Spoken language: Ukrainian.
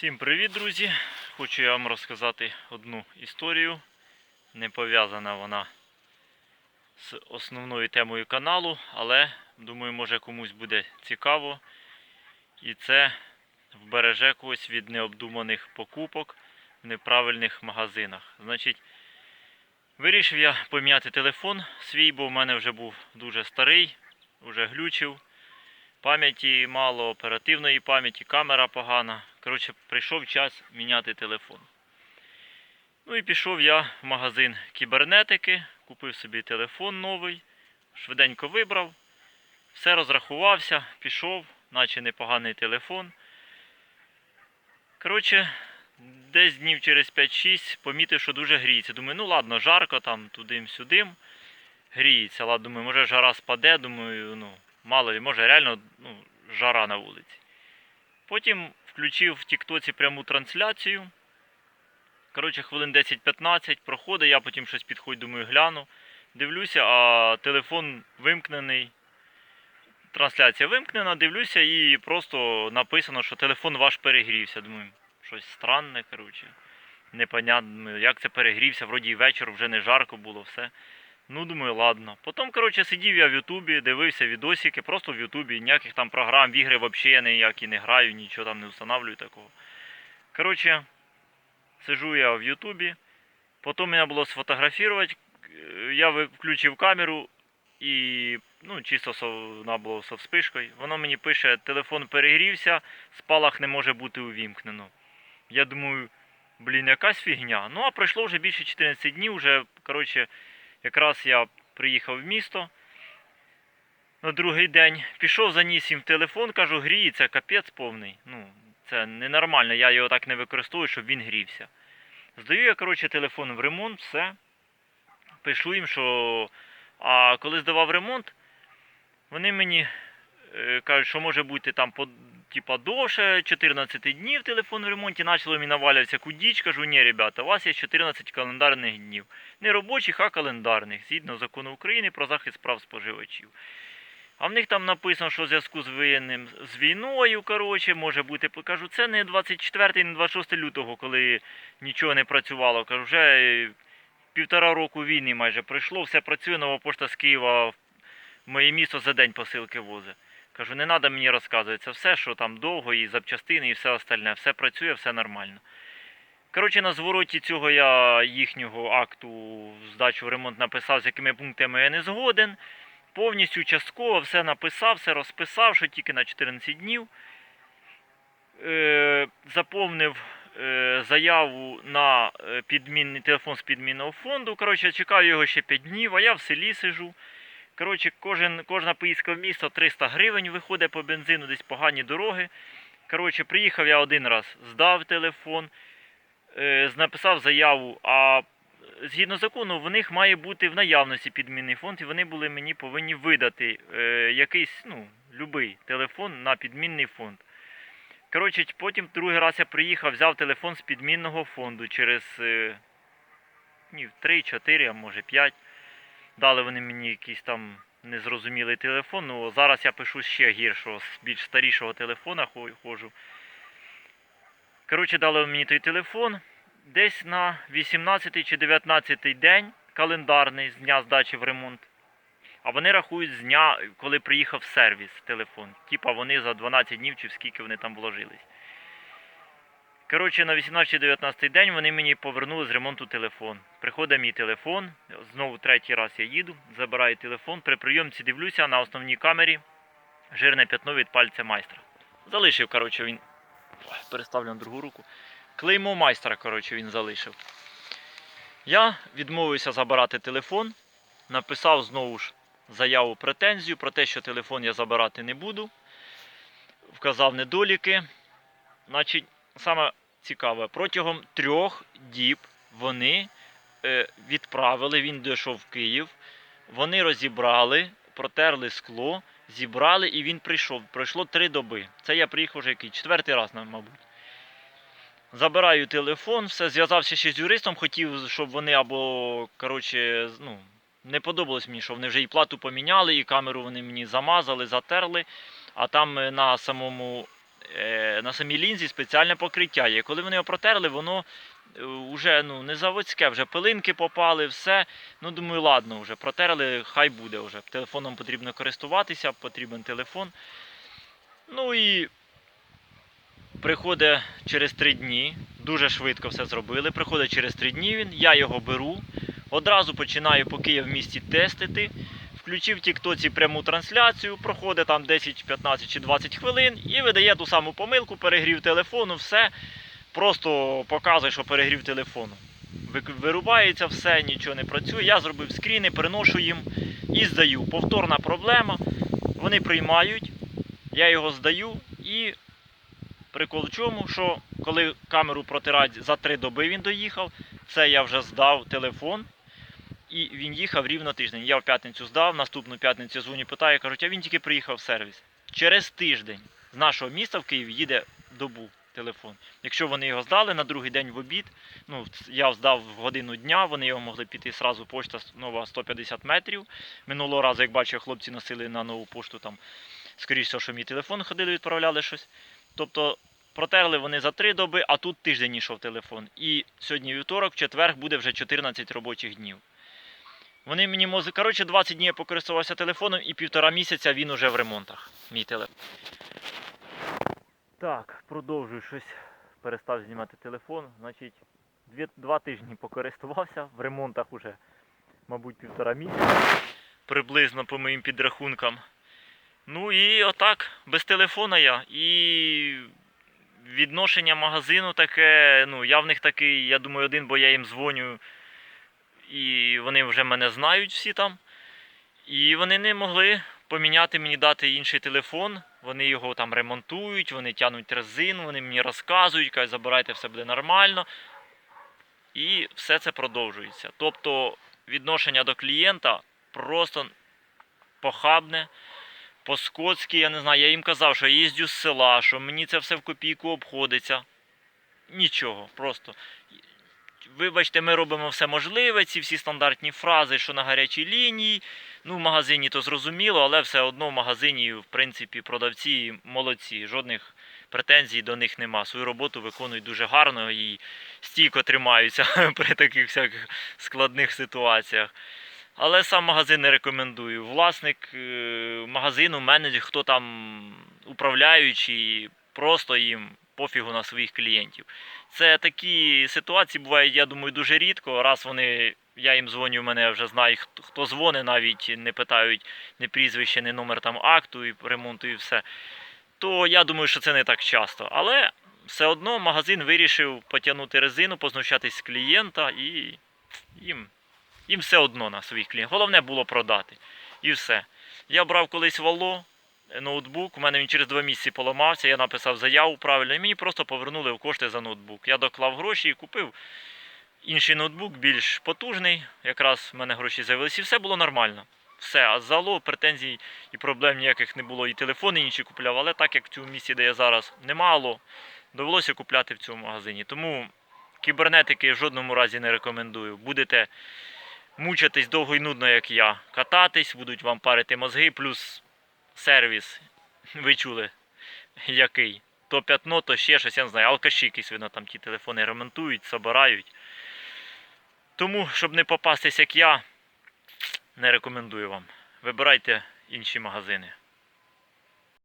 Всім привіт, друзі! Хочу я вам розказати одну історію. Не пов'язана вона з основною темою каналу, але думаю, може комусь буде цікаво. І це вбереже когось від необдуманих покупок в неправильних магазинах. Значить, вирішив я поміняти телефон свій, бо в мене вже був дуже старий, вже глючив. Пам'яті мало, оперативної пам'яті, камера погана. Коротше, прийшов час міняти телефон. Ну і пішов я в магазин кібернетики, купив собі телефон новий, швиденько вибрав, все розрахувався, пішов, наче непоганий телефон. Коротше, десь днів через 5-6 помітив, що дуже гріється. Думаю, ну ладно, жарко там тудим-сюдим. Гріється, ладно, думаю, може жара спаде, думаю, ну, мало ли, може реально ну, жара на вулиці. Потім включив в Тіктоці пряму трансляцію. Коротше, хвилин 10-15 проходить, я потім щось підходь, думаю, гляну. Дивлюся, а телефон вимкнений. Трансляція вимкнена, дивлюся і просто написано, що телефон ваш перегрівся. Думаю, щось странне, коротше. Непонятно, як це перегрівся, вроді і вечір вже не жарко було, все. Ну, думаю, ладно. Потім, коротше, сидів я в Ютубі, дивився відосики, просто в Ютубі, ніяких там програм, в ігри взагалі ніякі не граю, нічого там не встановлюю такого. Коротше, сижу я в Ютубі, потім мене було сфотографувати, е, я включив камеру і ну, чисто вона була со вспишкою. Воно мені пише, телефон перегрівся, спалах не може бути увімкнено. Я думаю, блін, якась фігня. Ну, а пройшло вже більше 14 днів, вже, коротше, Якраз я приїхав в місто на другий день. Пішов, заніс їм телефон, кажу, гріється, капець повний. Ну, це ненормально, я його так не використовую, щоб він грівся. Здаю я, коротше, телефон в ремонт, все. Пишу їм, що. А коли здавав ремонт, вони мені е, кажуть, що може бути там по, типа, довше 14 днів телефон в ремонті. Почало мені навалюватися кудіч. Кажу, ні, ребята, у вас є 14 календарних днів. Не робочих, а календарних, згідно закону України про захист прав споживачів. А в них там написано, що в зв'язку з воєнним з війною, коротше, може бути, кажу, це не 24 не 26 лютого, коли нічого не працювало. Кажу, вже півтора року війни майже пройшло, все працює, нова пошта з Києва в моє місто за день посилки возить. Кажу, не треба мені розказувати, це все, що там довго, і запчастини, і все остальне. Все працює, все нормально. Коротше, на звороті цього я їхнього акту здачу в ремонт написав, з якими пунктами я не згоден. Повністю частково все написав, все розписав, що тільки на 14 днів. Е, заповнив е, заяву на е, підмінний телефон з підмінного фонду. Коротше, чекаю його ще 5 днів, а я в селі сижу. Коротше, кожен, кожна поїздка в місто 300 гривень виходить по бензину, десь погані дороги. Коротше, приїхав я один раз, здав телефон, е, написав заяву, а згідно закону, в них має бути в наявності підмінний фонд, і вони були мені повинні видати е, якийсь, ну, любий телефон на підмінний фонд. Коротше, потім другий раз я приїхав, взяв телефон з підмінного фонду через е, днів 3-4, а може 5. Дали вони мені якийсь там незрозумілий телефон. Ну, зараз я пишу ще гіршого, з більш старішого телефона ходжу. Коротше, дали мені той телефон. Десь на 18 чи 19 день календарний з дня здачі в ремонт. А вони рахують з дня, коли приїхав сервіс телефон. Типа вони за 12 днів чи скільки вони там вложились. Коротше, на 18-19 день вони мені повернули з ремонту телефон. Приходить мій телефон, знову третій раз я їду, забираю телефон. При прийомці дивлюся на основній камері жирне п'ятно від пальця майстра. Залишив, коротше, він. Переставлю на другу руку. Клеймо майстра, коротше, він залишив. Я відмовився забирати телефон, написав знову ж заяву претензію про те, що телефон я забирати не буду. Вказав недоліки. Значить, саме цікаве, протягом трьох діб вони е, відправили, він дійшов в Київ, вони розібрали, протерли скло, зібрали і він прийшов. Пройшло три доби. Це я приїхав вже який четвертий раз, мабуть. Забираю телефон, все, зв'язався ще з юристом, хотів, щоб вони або, коротше, ну, не подобалось мені, що вони вже і плату поміняли, і камеру вони мені замазали, затерли. А там е, на самому на самій лінзі спеціальне покриття є. Коли вони його протерли, воно е, вже ну, не заводське, вже пилинки попали, все. Ну, думаю, ладно, вже протерли, хай буде вже. Телефоном потрібно користуватися, потрібен телефон. Ну і приходить через три дні, дуже швидко все зробили. Приходить через три дні він, я його беру, одразу починаю, поки я в місті тестити. Включив в Тіктоці пряму трансляцію, проходить там 10, 15 чи 20 хвилин і видає ту саму помилку, перегрів телефону, все. Просто показує, що перегрів телефону. Вирубається все, нічого не працює. Я зробив скріни, приношу їм і здаю. Повторна проблема. Вони приймають, я його здаю і прикол в чому, що коли камеру протирати за три доби він доїхав, це я вже здав телефон. І він їхав рівно тиждень. Я в п'ятницю здав, наступну п'ятницю дзвоню, питаю, кажуть, а він тільки приїхав в сервіс. Через тиждень з нашого міста в Київ їде добу телефон. Якщо вони його здали на другий день в обід, ну я здав в годину дня, вони його могли піти сразу пошта нова 150 метрів. Минулого разу, як бачив, хлопці носили на нову пошту там, скоріш всього, що мій телефон ходили, відправляли щось. Тобто протерли вони за три доби, а тут тиждень йшов телефон. І сьогодні вівторок, в четвер буде вже 14 робочих днів. Вони мені мози. Коротше, 20 днів я покористувався телефоном і півтора місяця він уже в ремонтах. Мій телефон. Так, продовжую щось. Перестав знімати телефон. Значить, дві, два тижні покористувався. В ремонтах уже, мабуть, півтора місяця. Приблизно по моїм підрахункам. Ну і отак, без телефона я. І відношення магазину таке, ну, я в них такий, я думаю, один, бо я їм дзвоню і вони вже мене знають всі там. І вони не могли поміняти мені дати інший телефон. Вони його там ремонтують, вони тягнуть резину, вони мені розказують, кажуть, забирайте, все буде нормально. І все це продовжується. Тобто відношення до клієнта просто похабне, по-скотськи, я не знаю. Я їм казав, що я їздю з села, що мені це все в копійку обходиться. Нічого, просто вибачте, ми робимо все можливе, ці всі стандартні фрази, що на гарячій лінії. Ну, в магазині то зрозуміло, але все одно в магазині, в принципі, продавці молодці. Жодних претензій до них нема. Свою роботу виконують дуже гарно і стійко тримаються при таких всяких складних ситуаціях. Але сам магазин не рекомендую. Власник е, магазину, менеджер, хто там управляючий, просто їм пофігу на своїх клієнтів. Це такі ситуації бувають, я думаю, дуже рідко. Раз вони, я їм дзвоню, мене вже знає, хто, хто дзвонить, навіть не питають ні прізвище, ні номер там акту і ремонту і все. То я думаю, що це не так часто. Але все одно магазин вирішив потягнути резину, познущатись з клієнта і їм, їм все одно на своїх клієнтів. Головне було продати. І все. Я брав колись вало, ноутбук, у мене він через два місяці поламався, я написав заяву правильно, і мені просто повернули в кошти за ноутбук. Я доклав гроші і купив інший ноутбук, більш потужний. Якраз в мене гроші з'явилися, і все було нормально. Все, а з Алло претензій і проблем ніяких не було. І телефони інші купляв, але так як в цьому місці, де я зараз, немало, довелося купляти в цьому магазині. Тому кібернетики в жодному разі не рекомендую. Будете мучитись довго і нудно, як я. Кататись, будуть вам парити мозги, плюс сервіс. Ви чули, який. То п'ятно, то ще щось, я не знаю, алкаші якісь видно там ті телефони ремонтують, собирають. Тому, щоб не попастись, як я, не рекомендую вам. Вибирайте інші магазини.